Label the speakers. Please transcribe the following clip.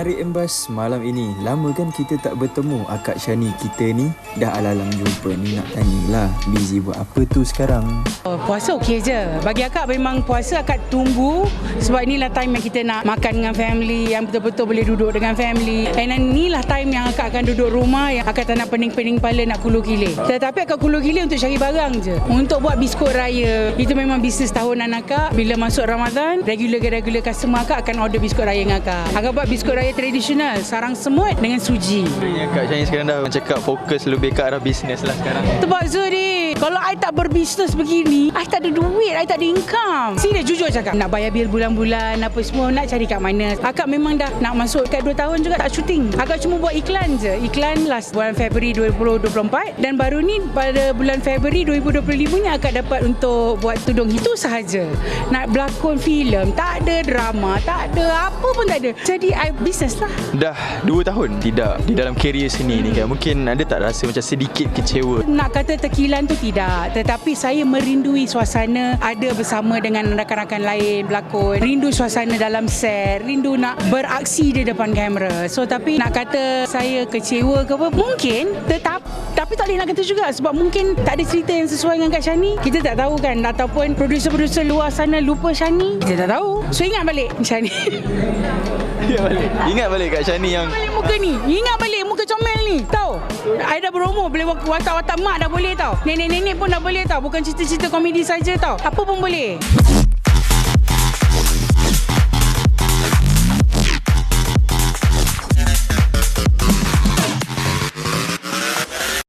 Speaker 1: Bas malam ini Lama kan kita tak bertemu Akak Shani kita ni Dah alalang jumpa ni Nak tanyalah Busy buat apa tu sekarang
Speaker 2: Oh, puasa okey je. Bagi akak memang puasa akak tunggu sebab inilah time yang kita nak makan dengan family yang betul-betul boleh duduk dengan family. And inilah time yang akak akan duduk rumah yang akak tak nak pening-pening kepala nak kulu kilir. Tetapi akak kulu kilir untuk cari barang je. Untuk buat biskut raya. Itu memang bisnes tahunan akak. Bila masuk Ramadan, regular-regular customer akak akan order biskut raya dengan akak. Akak buat biskut raya tradisional, sarang semut dengan suji.
Speaker 3: Ya, Kak Syahini sekarang dah cakap fokus lebih ke arah bisnes lah sekarang.
Speaker 2: Terpaksa ni Kalau I tak berbisnes begini I tak ada duit I tak ada income. Serius jujur cakap. Nak bayar bil bulan-bulan Apa semua Nak cari kat mana. Akak memang dah Nak masuk kat 2 tahun juga Tak syuting. Akak cuma buat iklan je. Iklan last bulan Februari 2024 Dan baru ni Pada bulan Februari 2025 ni Akak dapat untuk Buat tudung. Itu sahaja. Nak berlakon filem Tak ada drama Tak ada Apa pun tak ada. Jadi I bisnes lah.
Speaker 3: Dah 2 tahun tidak di dalam kerjaya seni ni kan. Mungkin ada tak rasa macam sedikit kecewa?
Speaker 2: Nak kata tekilan tu tidak. Tetapi saya merindui suasana Ada bersama dengan rakan-rakan lain Berlakon. Rindu suasana dalam set. Rindu nak beraksi di depan kamera. So tapi nak kata saya kecewa ke apa? Mungkin. Tetap Boleh nak kata juga Sebab mungkin tak ada cerita yang sesuai dengan Kak Shani. Kita tak tahu kan Ataupun producer-producer luar sana lupa Shani. Kita tak tahu. So ingat balik Shani.
Speaker 3: Ingat balik. Ingat balik Kak Syahini yang
Speaker 2: balik muka ni. Ingat balik muka comel ni. Tahu? I dah berumur Boleh watak-watak mak dah boleh tau. Nenek-nenek pun dah boleh tau. Bukan cerita-cerita komedi saja tau. Apa pun boleh